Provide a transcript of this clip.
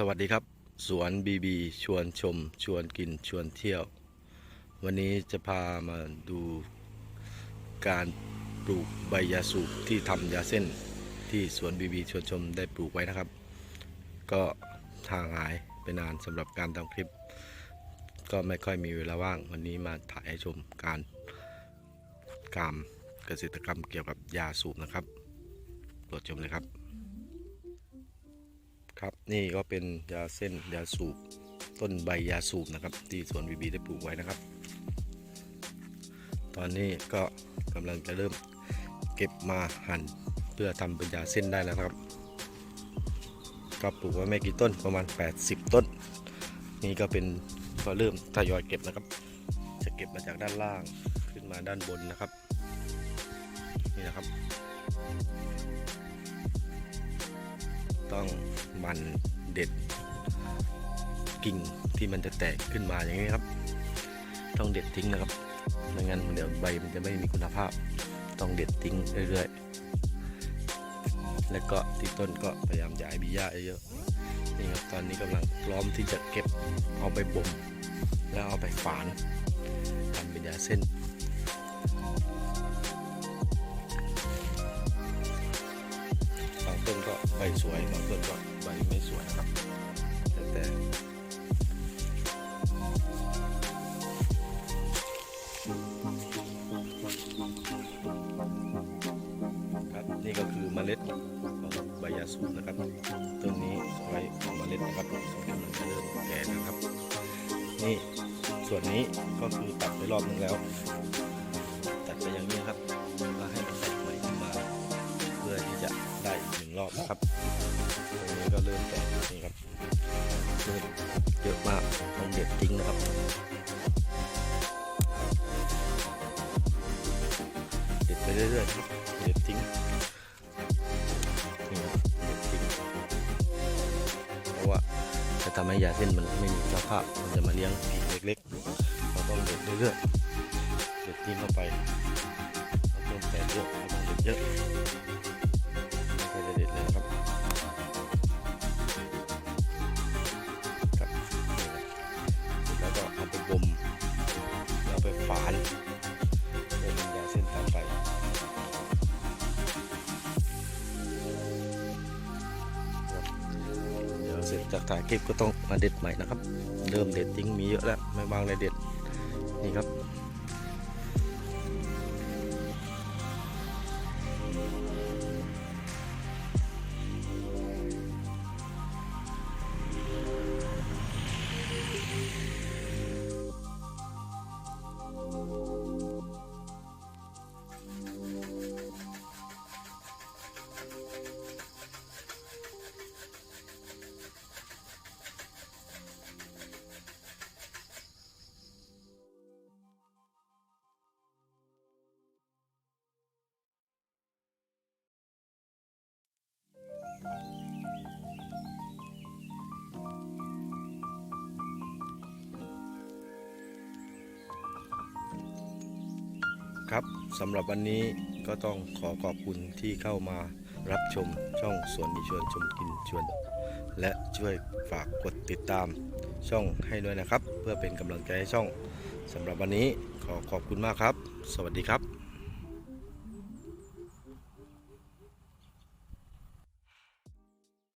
สวัสดีครับ สวนบีบีชวนชม ชวนกินชวนเที่ยว วันนี้จะพามาดูการปลูกใบยาสูบที่ทำยาเส้นที่สวนบีบีชวนชมได้ปลูกไว้นะครับ ก็ทางหายไปนานสำหรับการทำคลิป ก็ไม่ค่อยมีเวลาว่าง วันนี้มาถ่ายให้ชมการการเกษตรกรรมเกี่ยวกับยาสูบนะครับโปรดชมเลยครับ ครับนี่ก็เป็นยาเส้นยาสูบต้นใบยาสูบนะครับ ที่สวนบีบีได้ปลูกไว้นะครับ ตอนนี้ก็กำลังจะเริ่มเก็บมาหั่นเพื่อทำเป็นยาเส้นได้แล้วครับ ก็ปลูกไว้ไม่กี่ต้นประมาณ 80 ต้น นี่ก็เป็นก็เริ่มทยอยเก็บนะครับ จะเก็บมาจากด้านล่างขึ้นมาด้านบนนะครับ นี่นะครับ ต้องมันเด็ดกิ่งที่มันจะแตกขึ้นมาอย่างนี้ครับ ต้องเด็ดทิ้งนะครับไม่งั้นเดี๋ยวใบมันจะไม่มีคุณภาพ ต้องเด็ดทิ้งเรื่อยๆ แล้วก็ที่ต้นก็พยายามย้ายมีหญ้าเยอะๆนี่ครับตอนนี้กำลังพร้อมที่จะเก็บเอาไปบ่มแล้วเอาไปฝานทำเป็นยาเส้น ต้นก็ใบสวยบางต้นก็ใบไม่สวยนะครับแล้วแต่ครับนี่ก็คือเมล็ดของใบยาสูบนะครับ ต้นนี้ไว้ของเมล็ดนะครับกำลังจะเริ่มแก่นะครับ นี่ส่วนนี้ก็คือตัดไปรอบนึงแล้ว ตัดไปอย่างนี้ครับก็ให้มัน ได้อีกหนึ่งรอบนะครับตรงนี้ก็เริ่มแตกนี่ครับเริ่มเยอะมากต้องเด็ดทิ้งนะครับเด็ดไปเรื่อยๆครับเด็ดทิ้งนี่ครับเด็ดทิ้งเพราะว่าจะทำให้ยาเส้นมันไม่มีคุณภาพมันจะมาเลี้ยงผีเล็กๆเราต้องเด็ดเรื่อยๆเด็ดทิ้งเข้าไปเราเริ่มแตกเยอะเราต้องเด็ดเยอะ จากถ่ายคลิปก็ต้องมาเด็ดใหม่นะครับ เริ่มเด็ดทิ้งมีเยอะแล้วไม่วางเลยเด็ดนี่ครับ ครับสำหรับวันนี้ก็ต้องขอขอบคุณที่เข้ามารับชมช่องสวนมีชวนชมกินชวน และช่วยฝากกดติดตามช่องให้ด้วยนะครับ เพื่อเป็นกำลังใจให้ช่องสำหรับวันนี้ขอขอบคุณมากครับ สวัสดีครับ